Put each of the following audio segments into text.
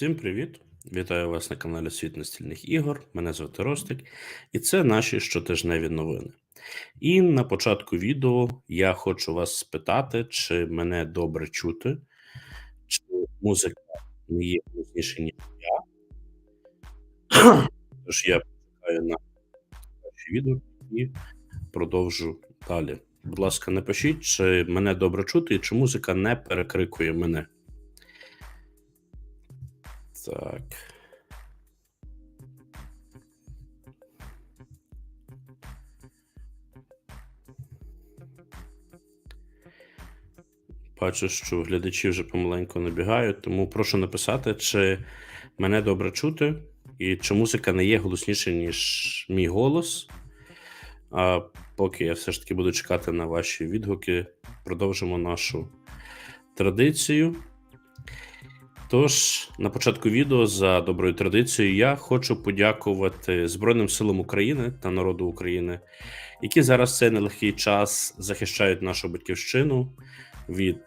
Всім привіт! Вітаю вас на каналі Світ настільних ігор. Мене звати Ростик, і це наші щотижневі новини. І на початку відео я хочу вас спитати, чи мене добре чути, чи музика не є голосніше, ніж я. Тож я почекаю на ваші відео і продовжу далі. Будь ласка, напишіть, чи мене добре чути, і чи музика не перекрикує мене. Так. Бачу, що глядачі вже помаленьку набігають, тому прошу написати, чи мене добре чути, і чи музика не є голосніше, ніж мій голос. А поки я все ж таки буду чекати на ваші відгуки, продовжимо нашу традицію. Тож, на початку відео за доброю традицією, я хочу подякувати Збройним силам України та народу України, які зараз в цей нелегкий час захищають нашу батьківщину від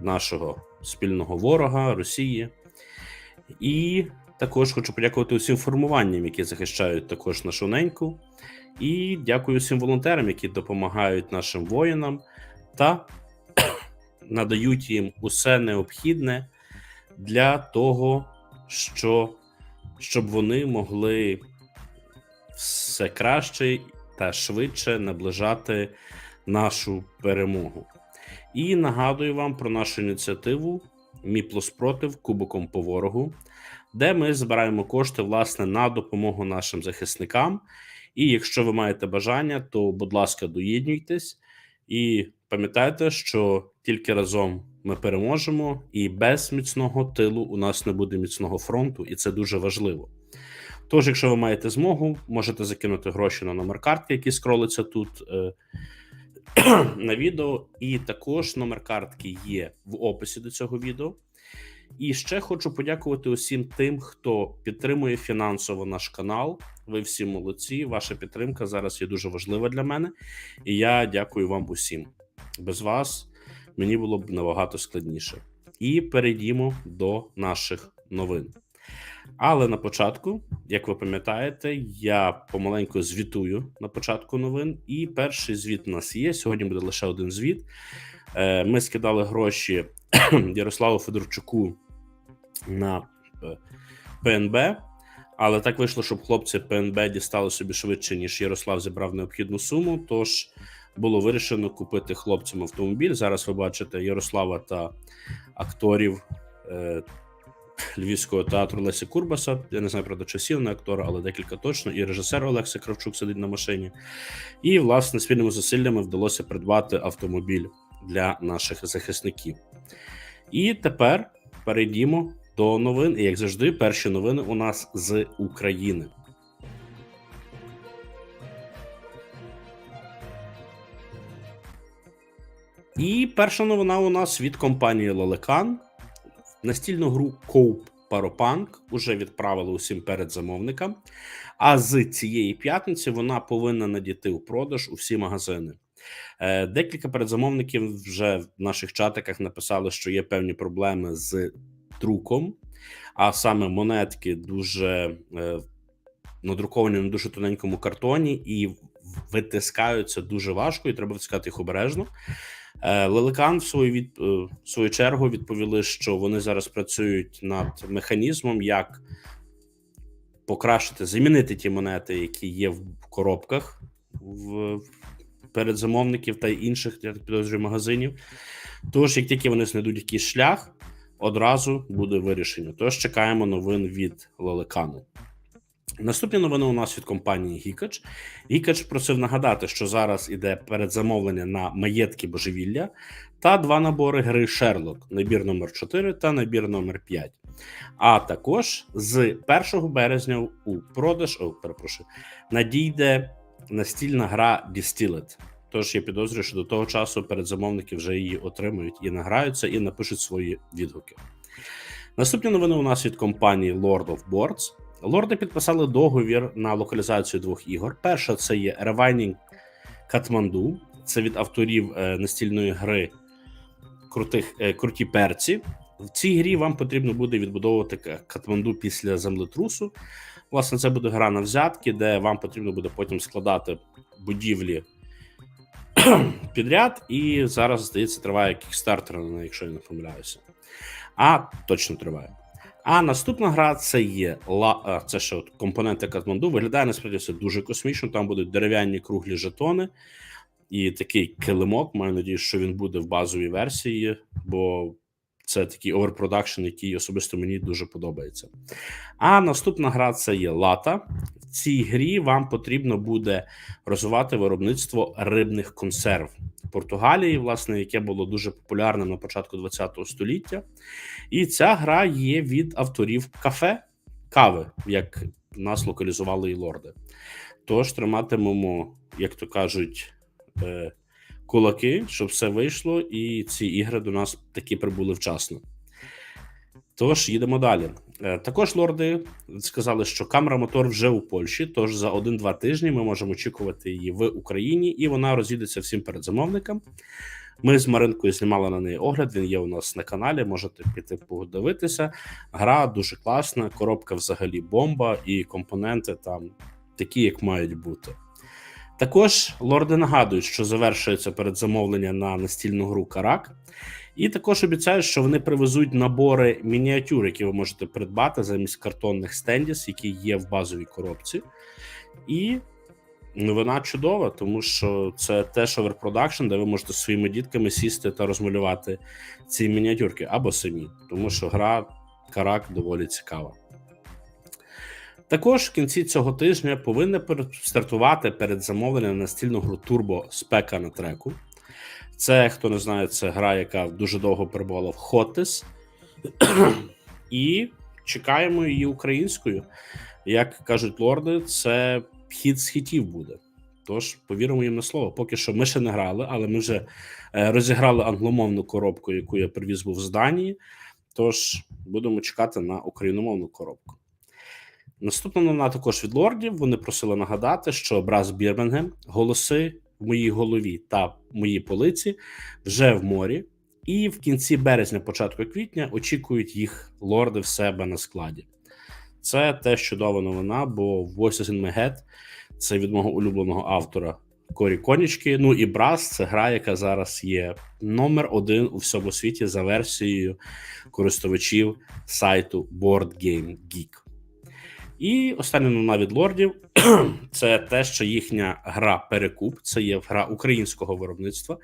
нашого спільного ворога Росії. І також хочу подякувати усім формуванням, які захищають також нашу неньку. І дякую всім волонтерам, які допомагають нашим воїнам та надають їм усе необхідне для того, що, щоб вони могли все краще та швидше наближати нашу перемогу. І нагадую вам про нашу ініціативу Мі плюс против Кубоком по ворогу, де ми збираємо кошти власне на допомогу нашим захисникам. І якщо ви маєте бажання, то будь ласка, доєднуйтесь і пам'ятайте, що тільки разом ми переможемо, і без міцного тилу у нас не буде міцного фронту, і це дуже важливо. Тож, якщо ви маєте змогу, можете закинути гроші на номер картки, які скролиться тут е, на відео, і також номер картки є в описі до цього відео. І ще хочу подякувати усім тим, хто підтримує фінансово наш канал. Ви всі молодці. Ваша підтримка зараз є дуже важлива для мене, і я дякую вам усім. Без вас мені було б набагато складніше. І перейдімо до наших новин. Але на початку, як ви пам'ятаєте, я помаленьку звітую на початку новин. І перший звіт у нас є. Сьогодні буде лише один звіт. Е, ми скидали гроші Ярославу Федорчуку на е, ПНБ, але так вийшло, щоб хлопці ПНБ дістали собі швидше, ніж Ярослав зібрав необхідну суму. Тож було вирішено купити хлопцям автомобіль. Зараз ви бачите Ярослава та акторів е, Львівського театру Лесі Курбаса. Я не знаю правда часів на актора, але декілька точно. І режисер Олекса Кравчук сидить на машині. І, власне, спільними зусиллями вдалося придбати автомобіль для наших захисників. І тепер перейдімо до новин. І як завжди, перші новини у нас з України. І перша новина у нас від компанії Лолекан. Настільну гру Cope Parapunk уже відправили усім передзамовникам. А з цієї п'ятниці вона повинна надійти у продаж у всі магазини. Е, Декілька передзамовників вже в наших чатиках написали, що є певні проблеми з друком, а саме монетки дуже е, надруковані на дуже тоненькому картоні і витискаються дуже важко, і треба витискати їх обережно. Е, Леликан в свою від е, в свою чергу відповіли, що вони зараз працюють над механізмом, як покращити, замінити ті монети, які є в коробках в передзамовників та інших я так підозрюю, магазинів. Тож, як тільки вони знайдуть якийсь шлях, одразу буде вирішення. Тож чекаємо новин від Лелекану. Наступні новини у нас від компанії Гікач. Гікач просив нагадати, що зараз іде передзамовлення на маєтки божевілля та два набори гри Шерлок: набір номер 4 та набір номер 5 А також з 1 березня у продаж, о, перепрошую, надійде настільна гра Distilled. Тож я підозрюю, що до того часу передзамовники вже її отримують і награються, і напишуть свої відгуки. Наступні новини у нас від компанії Lord of Boards. Лорди підписали договір на локалізацію двох ігор. Перша це є Revining Катманду, це від авторів е, настільної гри крутих, е, круті перці. В цій грі вам потрібно буде відбудовувати Катманду після землетрусу. Власне, це буде гра на взятки, де вам потрібно буде потім складати будівлі підряд. І зараз, здається, триває кікстартер, якщо я не помиляюся. А точно триває. А наступна гра це є ла, це ще от компоненти Катманду. Виглядає насправді все дуже космічно. Там будуть дерев'яні круглі жетони і такий килимок. Маю надію, що він буде в базовій версії, бо це такий оверпродакшн, який особисто мені дуже подобається. А наступна гра це є лата. В цій грі вам потрібно буде розвивати виробництво рибних консерв в Португалії, власне, яке було дуже популярним на початку ХХ століття. І ця гра є від авторів кафе кави, як нас локалізували і лорди. Тож триматимемо, як то кажуть, е, кулаки, щоб все вийшло, і ці ігри до нас таки прибули вчасно. Тож їдемо далі. Е, Також лорди сказали, що камера мотор вже у Польщі. Тож за 1-2 тижні ми можемо очікувати її в Україні, і вона розійдеться всім передзамовникам. Ми з Маринкою знімали на неї огляд. Він є у нас на каналі. Можете піти подивитися. Гра дуже класна, коробка взагалі бомба, і компоненти там такі, як мають бути. Також лорди нагадують, що завершується передзамовлення на настільну гру Карак. І також обіцяють, що вони привезуть набори мініатюр, які ви можете придбати замість картонних стендіс, які є в базовій коробці. І новина чудова, тому що це теж оверпродакшн, де ви можете своїми дітками сісти та розмалювати ці мініатюрки або самі, тому що гра Карак доволі цікава. Також в кінці цього тижня повинна стартувати передзамовлення на настільну гру Turbo Спека на треку. Це, хто не знає, це гра, яка дуже довго перебувала в Hottes. І чекаємо її українською. Як кажуть лорди, це хід з хітів буде. Тож повіримо їм на слово. Поки що ми ще не грали, але ми вже е, розіграли англомовну коробку, яку я привіз був з Данії. Тож будемо чекати на україномовну коробку. Наступна новина також від лордів. Вони просили нагадати, що Брас Бірмінгем, голоси в моїй голові та моїй полиці вже в морі, і в кінці березня, початку квітня, очікують їх лорди в себе на складі. Це теж чудова новина, бо Voices in My Head – це від мого улюбленого автора Корі Конічки. Ну і Брас це гра, яка зараз є номер один у всьому світі за версією користувачів сайту Board Game Geek. І остання новина від лордів це те, що їхня гра Перекуп, це є гра українського виробництва,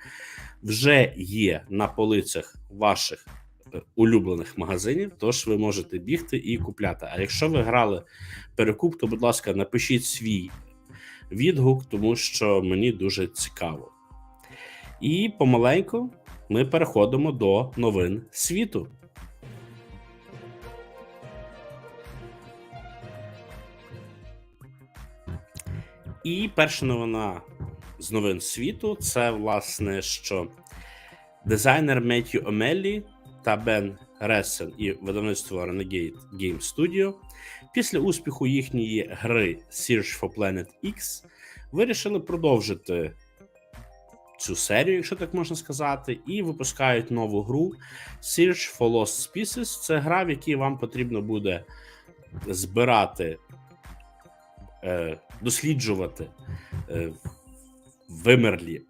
вже є на полицях ваших е, улюблених магазинів. Тож ви можете бігти і купляти. А якщо ви грали Перекуп, то будь ласка, напишіть свій відгук, тому що мені дуже цікаво. І помаленьку ми переходимо до новин світу. І перша новина з новин світу це власне, що дизайнер Меттью Омеллі та Бен Рессен і видавництво Renegade Game Studio після успіху їхньої гри Search for Planet X вирішили продовжити цю серію, якщо так можна сказати, і випускають нову гру Search for Lost Species. Це гра, в якій вам потрібно буде збирати досліджувати е, вимерлі,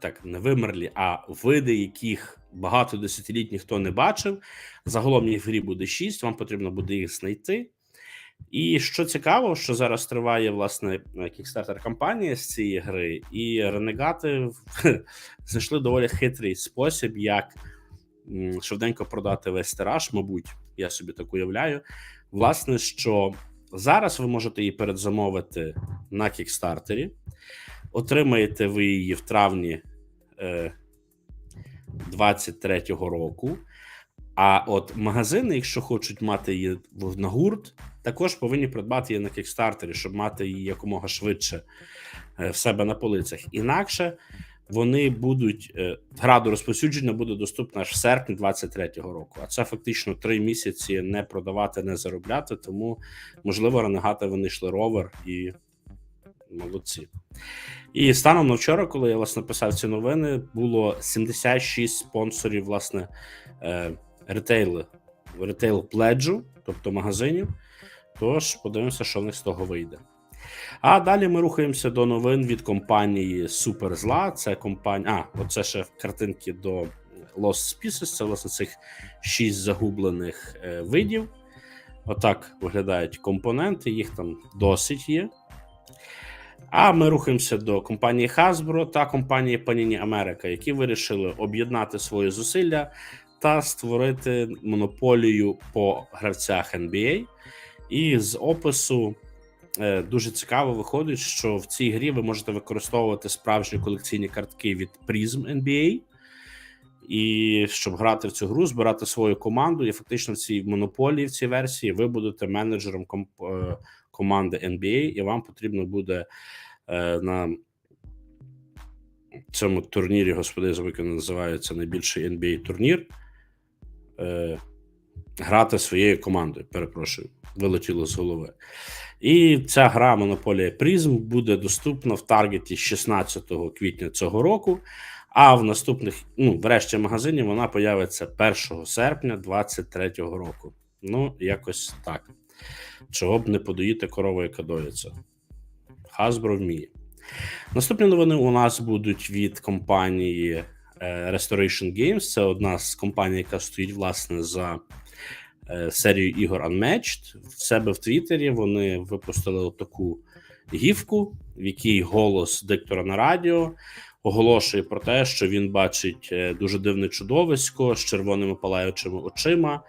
так не вимерлі, а види, яких багато десятиліть ніхто не бачив. Загалом їх в грі буде шість, вам потрібно буде їх знайти. І що цікаво, що зараз триває власне кікстартер кампанія з цієї гри, і ренегати знайшли доволі хитрий спосіб, як швиденько продати весь тираж, мабуть, я собі так уявляю. Власне, що Зараз ви можете її передзамовити на кікстартері. Отримаєте ви її в травні е, 23-го року. А от магазини, якщо хочуть мати її на гурт, також повинні придбати її на кікстартері, щоб мати її якомога швидше е, в себе на полицях. Інакше вони будуть е, гра до розповсюдження буде доступна аж в серпні 23-го року. А це фактично три місяці не продавати, не заробляти. Тому можливо ренегати вони йшли ровер і молодці. І станом на вчора, коли я власне писав ці новини, було 76 спонсорів власне е, ретейл, ретейл пледжу, тобто магазинів. Тож подивимося, що в них з того вийде. А далі ми рухаємося до новин від компанії Суперзла. Це компанія. А, оце ще картинки до Lost Species. Це власне цих шість загублених е, видів. Отак виглядають компоненти, їх там досить є. А ми рухаємося до компанії Hasbro та компанії Panini America, які вирішили об'єднати свої зусилля та створити монополію по гравцях NBA. І з опису дуже цікаво виходить, що в цій грі ви можете використовувати справжні колекційні картки від Prism NBA. І щоб грати в цю гру, збирати свою команду, і фактично в цій монополії в цій версії ви будете менеджером е, команди NBA, і вам потрібно буде е, на цьому турнірі, господи, забув, називається найбільший NBA турнір. Е, грати своєю командою. Перепрошую, вилетіло з голови. І ця гра Монополія Призм буде доступна в таргеті 16 квітня цього року. А в наступних, ну, врешті магазині вона появиться 1 серпня 2023 року. Ну, якось так. Чого б не подоїти корову, яка доїться. Hasbro вміє. Наступні новини у нас будуть від компанії е, Restoration Games. Це одна з компаній, яка стоїть власне за е, серією ігор Unmatched. В себе в Твіттері вони випустили таку гівку, в якій голос диктора на радіо оголошує про те, що він бачить е, дуже дивне чудовисько з червоними палаючими очима,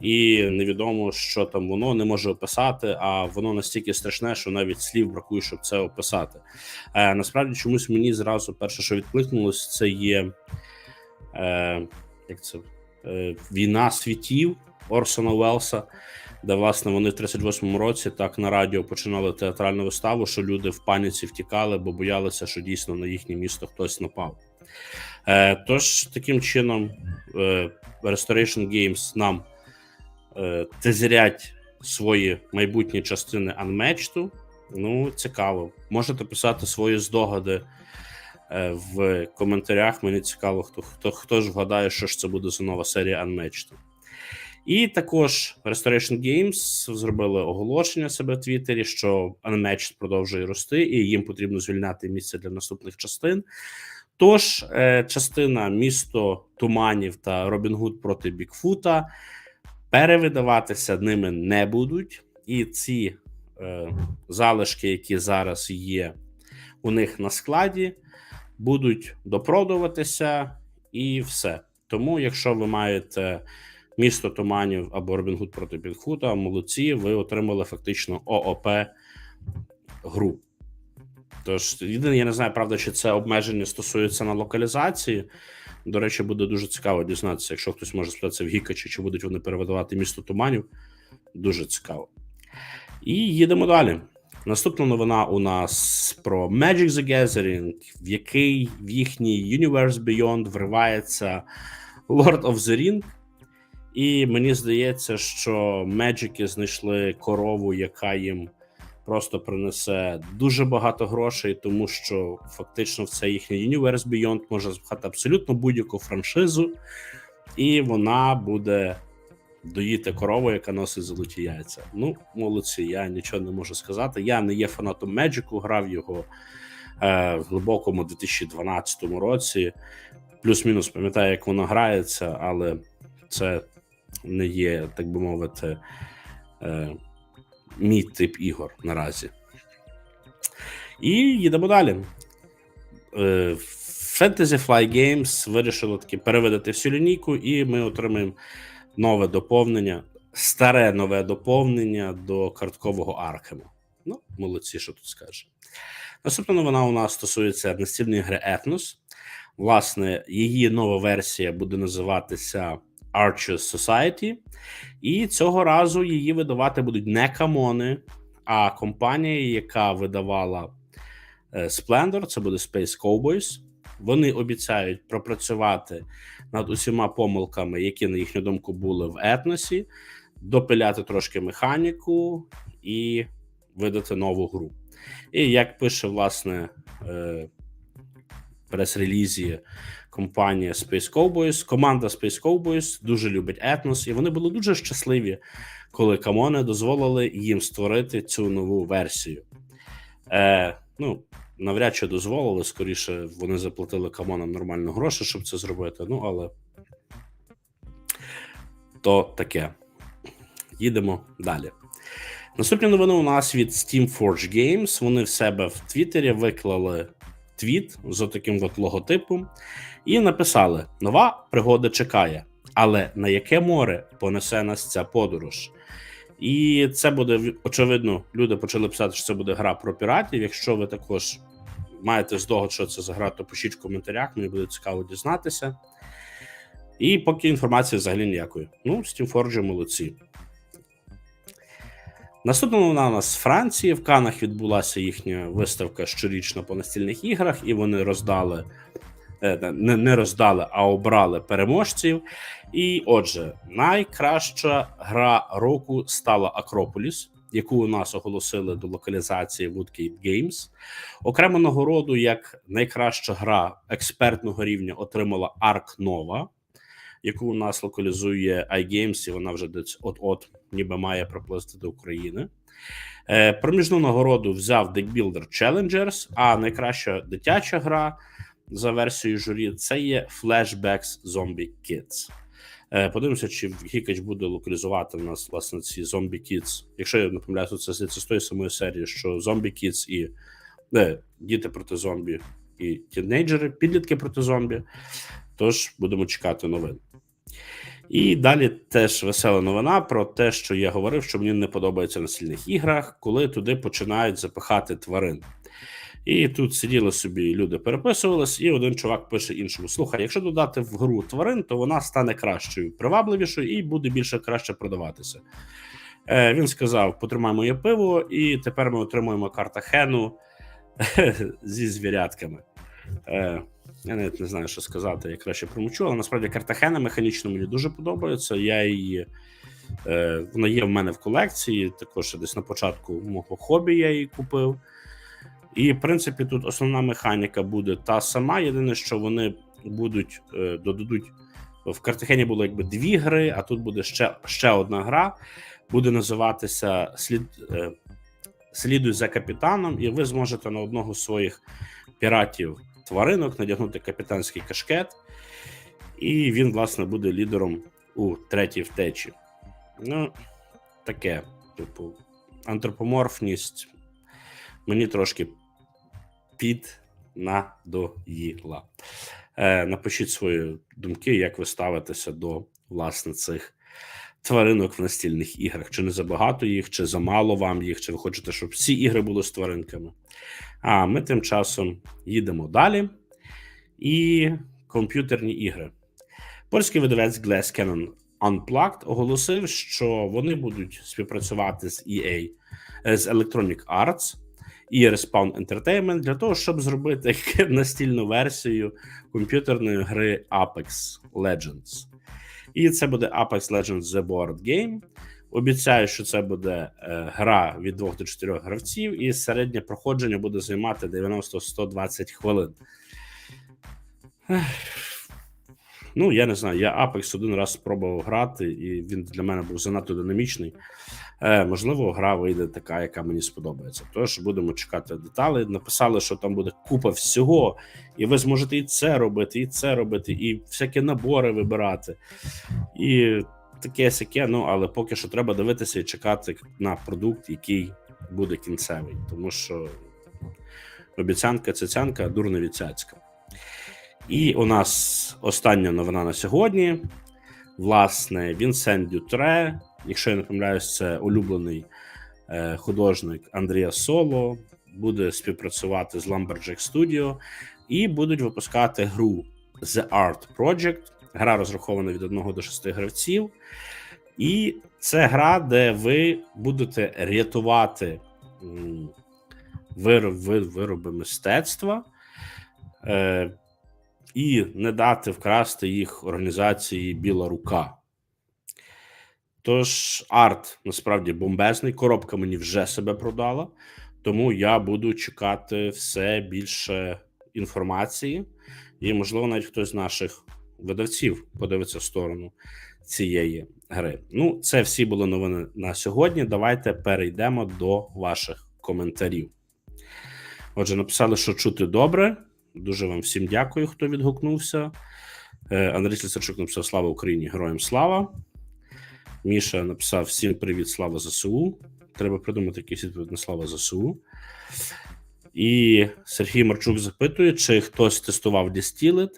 і невідомо, що там воно не може описати. А воно настільки страшне, що навіть слів бракує, щоб це описати. Е, Насправді, чомусь мені зразу перше, що відкликнулось, це є е, як це е, війна світів Орсона Уелса. Де власне вони в 38-му році так на радіо починали театральну виставу, що люди в паніці втікали, бо боялися, що дійсно на їхнє місто хтось напав. Е, Тож таким чином е, Restoration Games нам е, тезерять свої майбутні частини Unmatched. Ну, цікаво. Можете писати свої здогади е, в коментарях. Мені цікаво, хто хто, хто ж вгадає, що ж це буде за нова серія Unmatched. І також Restoration Games зробили оголошення себе в Твіттері, що Unmatched продовжує рости, і їм потрібно звільняти місце для наступних частин. Тож, е, частина місто Туманів та Робін Гуд проти Бікфута перевидаватися ними не будуть, і ці е, залишки, які зараз є у них на складі, будуть допродуватися і все. Тому, якщо ви маєте місто Туманів або Робінгуд проти Бікфута, молодці, ви отримали фактично ООП гру. Тож, єдине, я не знаю, правда, чи це обмеження стосується на локалізації. До речі, буде дуже цікаво дізнатися, якщо хтось може спитатися в Гікачі, чи будуть вони перевидавати місто Туманів. Дуже цікаво. І їдемо далі. Наступна новина у нас про Magic the Gathering, в який в їхній Universe Beyond вривається Lord of the Ring. І мені здається, що Меджики знайшли корову, яка їм просто принесе дуже багато грошей, тому що фактично в це їхній Universe Beyond може запхати абсолютно будь-яку франшизу, і вона буде доїти корову, яка носить золоті яйця. Ну, молодці, я нічого не можу сказати. Я не є фанатом Меджику, грав його е, в глибокому 2012 році. Плюс-мінус пам'ятаю, як воно грається, але це не є, так би мовити, е, мій тип ігор наразі. І їдемо далі. Е, Fantasy Fly Games вирішили таки переведати всю лінійку, і ми отримаємо нове доповнення, старе нове доповнення до карткового Архему. Ну, молодці, що тут скаже. Наступна новина у нас стосується настільної гри Ethnos. Власне, її нова версія буде називатися Arches Society, і цього разу її видавати будуть не камони, а компанія, яка видавала е, Splendor, це буде Space Cowboys. Вони обіцяють пропрацювати над усіма помилками, які, на їхню думку, були в етносі, допиляти трошки механіку і видати нову гру. І як пише власне е, прес-релізі компанія Space Cowboys. Команда Space Cowboys дуже любить етнос, і вони були дуже щасливі, коли камони дозволили їм створити цю нову версію. Е, Ну, навряд чи дозволили, скоріше вони заплатили камонам нормально гроші, щоб це зробити. Ну, але то таке. Їдемо далі. Наступні новини у нас від Steam Forge Games. Вони в себе в Твіттері виклали твіт з таким от логотипом і написали: Нова пригода чекає, але на яке море понесе нас ця подорож? І це буде очевидно. Люди почали писати, що це буде гра про піратів. Якщо ви також маєте здогад, що це за гра, то пишіть в коментарях. Мені буде цікаво дізнатися. І поки інформації взагалі ніякої. Ну, Steamforge молодці. Наступна новина у нас з Франції. В Канах відбулася їхня виставка щорічна по настільних іграх, і вони роздали не, не роздали, а обрали переможців. І отже, найкраща гра року стала Акрополіс, яку у нас оголосили до локалізації Woodgate Games. Окрему нагороду як найкраща гра експертного рівня отримала Ark Nova, яку у нас локалізує iGames, і вона вже десь от-от ніби має приплисти до України. Е, Проміжну нагороду взяв Deckbuilder Challengers, а найкраща дитяча гра за версією журі це є Flashbacks Zombie Kids. Е, Подивимося, чи Гікач буде локалізувати в нас власне ці Zombie Kids. Якщо я не помиляюся, це з тої самої серії, що Zombie Kids і не, діти проти зомбі і тінейджери, підлітки проти зомбі. Тож будемо чекати новин. І далі теж весела новина про те, що я говорив, що мені не подобається на сильних іграх, коли туди починають запихати тварин. І тут сиділи собі люди, переписувались, і один чувак пише іншому: Слухай, якщо додати в гру тварин, то вона стане кращою, привабливішою і буде більше краще продаватися. Е, Він сказав: потримай моє пиво, і тепер ми отримуємо картахену зі звірятками. Е, Я навіть не знаю, що сказати, я краще промовчу, але насправді Картахена механічно мені дуже подобається. Я її е, вона є в мене в колекції. Також десь на початку мого хобі я її купив. І, в принципі, тут основна механіка буде та сама. Єдине, що вони будуть е, додадуть в Картахені було якби дві гри, а тут буде ще ще одна гра. Буде називатися Слід. Е, Слідуй за капітаном, і ви зможете на одного з своїх піратів тваринок надягнути капітанський кашкет, і він, власне, буде лідером у третій втечі. Ну, таке, типу, антропоморфність мені трошки піднадоїла. Е, Напишіть свої думки, як ви ставитеся до власне цих тваринок в настільних іграх. Чи не забагато їх, чи замало вам їх, чи ви хочете, щоб всі ігри були з тваринками. А ми тим часом їдемо далі. І комп'ютерні ігри. Польський видавець Glass Cannon Unplugged оголосив, що вони будуть співпрацювати з EA, з Electronic Arts і Respawn Entertainment для того, щоб зробити настільну версію комп'ютерної гри Apex Legends. І це буде Apex Legends The Board Game. Обіцяю, що це буде е, гра від 2 до 4 гравців, і середнє проходження буде займати 90-120 хвилин. Ну, я не знаю. Я Apex один раз спробував грати, і він для мене був занадто динамічний. Е, Можливо, гра вийде така, яка мені сподобається. Тож будемо чекати деталі. Написали, що там буде купа всього, і ви зможете і це робити, і це робити, і всякі набори вибирати. І таке сяке, ну але поки що треба дивитися і чекати на продукт, який буде кінцевий, тому що обіцянка цяцянка, дурна віцяцька. І у нас остання новина на сьогодні. Власне, Вінсен Дютре, якщо я не помиляюсь, це улюблений е, художник Андрія Соло, буде співпрацювати з Lumberjack Studio і будуть випускати гру The Art Project. Гра розрахована від 1 до 6 гравців. І це гра, де ви будете рятувати вироби, вироби мистецтва. І не дати вкрасти їх організації Біла Рука. Тож, арт насправді бомбезний. Коробка мені вже себе продала, тому я буду чекати все більше інформації І, можливо, навіть хтось з наших видавців подивиться в сторону цієї гри. Ну, це всі були новини на сьогодні. Давайте перейдемо до ваших коментарів. Отже, написали, що чути добре. Дуже вам всім дякую, хто відгукнувся. Е, Андрій Слісарчук написав Слава Україні! Героям слава. Міша написав всім привіт, слава ЗСУ. Треба придумати якийсь відповідь на слава ЗСУ. І Сергій Марчук запитує, чи хтось тестував Distilled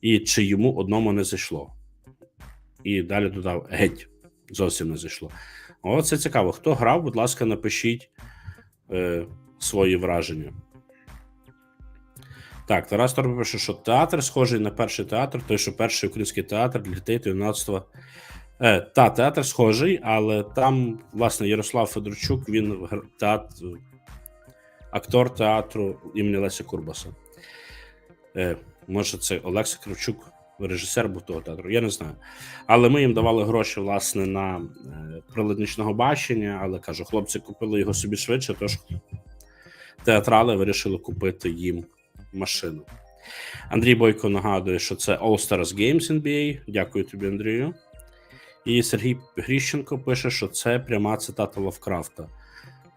і чи йому одному не зайшло. І далі додав геть, зовсім не зайшло. О, це цікаво. Хто грав, будь ласка, напишіть е, свої враження. Так, Тарас Торб пише, що театр схожий на перший театр, той, що перший український театр для дітей та юнацтва. Е, та, театр схожий, але там, власне, Ярослав Федорчук, він театр, актор театру імені Леся Курбаса. Е, може, це Олекса Кравчук, режисер був того театру, я не знаю. Але ми їм давали гроші, власне, на е, прилад бачення, але кажу, хлопці купили його собі швидше, тож театрали вирішили купити їм машину. Андрій Бойко нагадує, що це All Stars Games NBA. Дякую тобі, Андрію. І Сергій Гріщенко пише, що це пряма цитата Лавкрафта.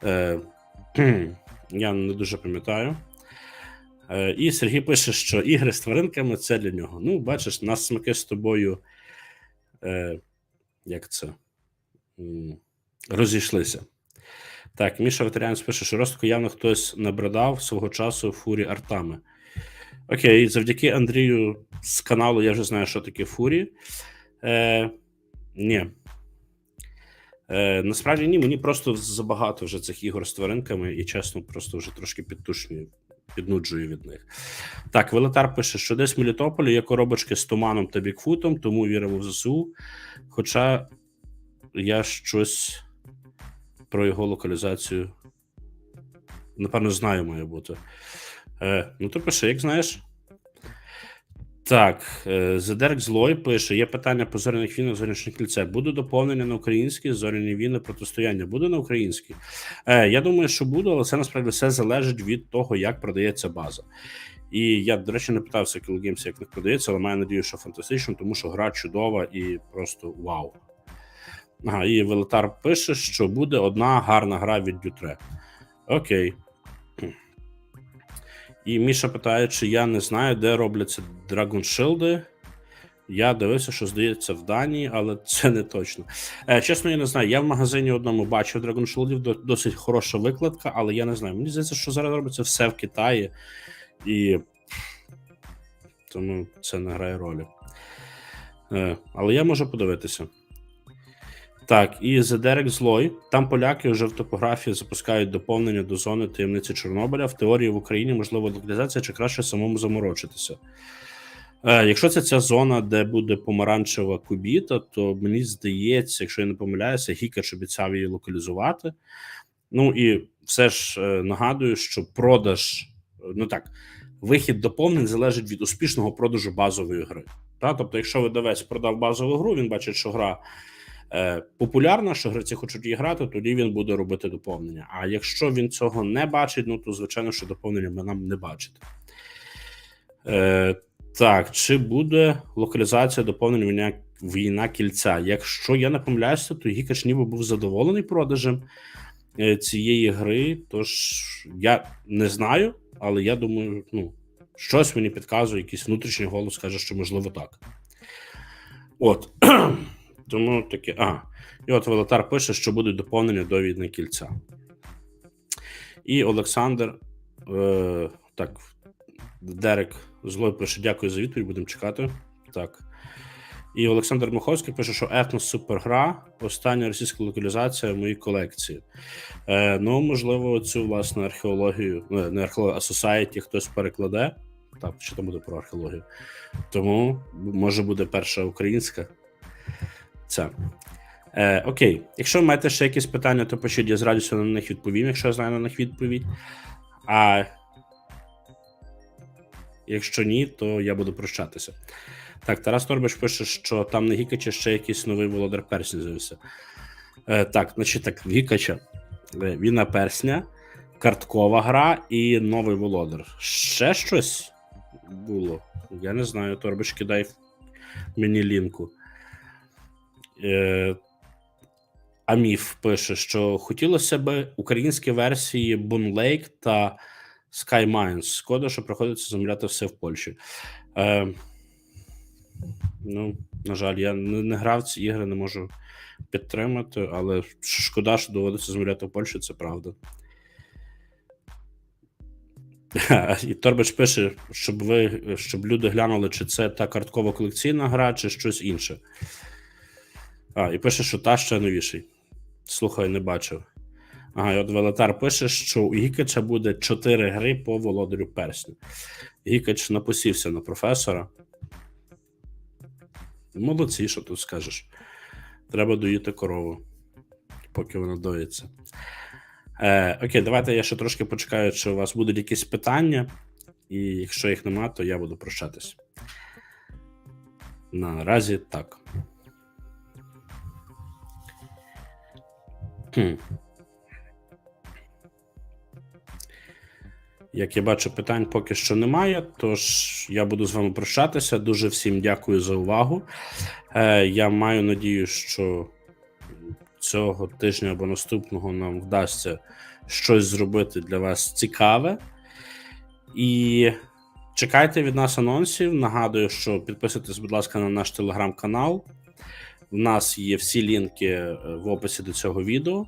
Е, я не дуже пам'ятаю. Е, і Сергій пише, що ігри з тваринками це для нього. Ну, бачиш, нас смаки з тобою. Е, як це? Розійшлися. Так, Міша Ветеріанець пише, що Ростко явно хтось набридав свого часу фурі артами. Окей, завдяки Андрію з каналу я вже знаю, що таке фурі. Е, ні. Е, насправді ні, мені просто забагато вже цих ігор з тваринками, і чесно, просто вже трошки підтушнюю, піднуджую від них. Так, Велетар пише, що десь в Мелітополі є коробочки з туманом та бікфутом, тому віримо в ЗСУ. Хоча я щось про його локалізацію, напевно, знаю, має бути. Е, ну, то пиши, як знаєш. Так, е, Зедерк Злой пише: є питання по зоряних війнах зоряничне кільце. Буде доповнення на українські зоряні війни протистояння. Буде на українській? Е, я думаю, що буде, але це насправді все залежить від того, як продається база. І я, до речі, не питався Kill як них продається, але маю надію, що фантастично, тому що гра чудова і просто вау. Ага, і Велетар пише, що буде одна гарна гра від Дютре. Окей. І Міша питає, чи я не знаю, де робляться Shield. Я дивився, що здається в Данії, але це не точно. Е, чесно, я не знаю. Я в магазині одному бачив Shield, досить хороша викладка, але я не знаю. Мені здається, що зараз робиться все в Китаї, і тому це не грає ролі. Е, але я можу подивитися. Так, і Derek Злой. Там поляки вже в топографії запускають доповнення до зони таємниці Чорнобиля. В теорії в Україні можливо локалізація чи краще самому заморочитися. Е, якщо це ця зона, де буде помаранчева кубіта, то мені здається, якщо я не помиляюся, Гікач обіцяв її локалізувати. Ну і все ж е, нагадую, що продаж, ну так, вихід доповнень залежить від успішного продажу базової гри. Та? Тобто, якщо видавець продав базову гру, він бачить, що гра е, популярна, що гравці хочуть її грати, тоді він буде робити доповнення. А якщо він цього не бачить, ну то звичайно, що доповнення ми нам не бачити. Е, так, чи буде локалізація доповнення війна, війна кільця? Якщо я не помиляюся, то Гікач ніби був задоволений продажем е, цієї гри. Тож я не знаю, але я думаю, ну, щось мені підказує, якийсь внутрішній голос каже, що можливо так. От. Тому таке. А, і от Велатар пише, що будуть доповнення до війни кільця. І Олександр. Е, так, Дерек Злой пише: дякую за відповідь, будемо чекати. Так. І Олександр Маховський пише, що Етнос супергра, остання російська локалізація в моїй колекції. Е, ну, можливо, цю власне археологію, не, не археологію, а Society хтось перекладе. Так, що там буде про археологію. Тому може буде перша українська. Це. Е, окей, якщо ви маєте ще якісь питання, то пишіть, я з радістю на них відповім, якщо я знаю на них відповідь. А якщо ні, то я буду прощатися. Так, Тарас Торбиш пише, що там на Гікача ще якийсь новий володар персня з'явився. Е, так, значить так, Гікача е, Війна персня, карткова гра і новий володар. Ще щось? було. Я не знаю, торбочки дай мені лінку. Е, Аміф пише, що хотілося б українські версії Boon Lake та Sky Mines. Шкода, що приходиться замовляти все в Польщі. Е, ну, на жаль, я не, не грав ці ігри, не можу підтримати, але шкода, що доводиться замовляти в Польщі, це правда. І Торбич пише, щоб ви, щоб люди глянули, чи це та карткова колекційна гра, чи щось інше. А, і пише, що та ще новіший. Слухай, не бачив. Ага, і от Велетар пише, що у Гікача буде 4 гри по володарю персню. Гікач напосівся на професора. Молодці, що тут скажеш. Треба доїти корову, поки вона доїться. Е, окей, давайте я ще трошки почекаю, чи у вас будуть якісь питання, і якщо їх нема, то я буду прощатись. Наразі так. Як я бачу, питань поки що немає, тож я буду з вами прощатися. Дуже всім дякую за увагу. Е, я маю надію, що цього тижня або наступного нам вдасться щось зробити для вас цікаве. І чекайте від нас анонсів. Нагадую, що підписуйтесь, будь ласка, на наш телеграм-канал. В нас є всі лінки е, в описі до цього відео.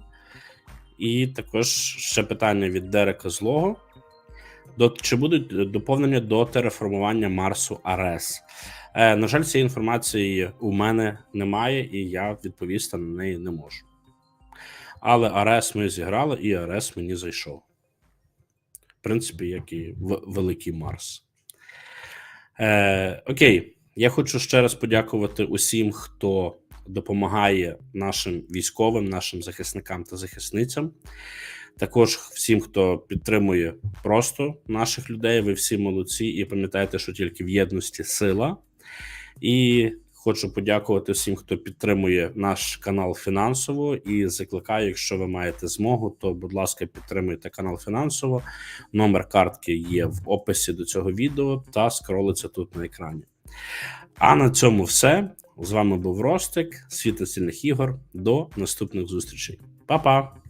І також ще питання від Дерека Злого. До, чи будуть доповнення до тереформування Марсу Арес? Е, на жаль, цієї інформації у мене немає, і я відповісти на неї не можу. Але Арес ми зіграли, і Арес мені зайшов. В принципі, як і Великий Марс. Е, окей, я хочу ще раз подякувати усім, хто допомагає нашим військовим, нашим захисникам та захисницям. Також всім, хто підтримує просто наших людей. Ви всі молодці, і пам'ятайте, що тільки в єдності сила. І хочу подякувати всім, хто підтримує наш канал фінансово. І закликаю, якщо ви маєте змогу, то будь ласка, підтримуйте канал фінансово. Номер картки є в описі до цього відео та скролиться тут на екрані. А на цьому все. З вами був Ростик, світ настільних ігор. До наступних зустрічей. Па-па!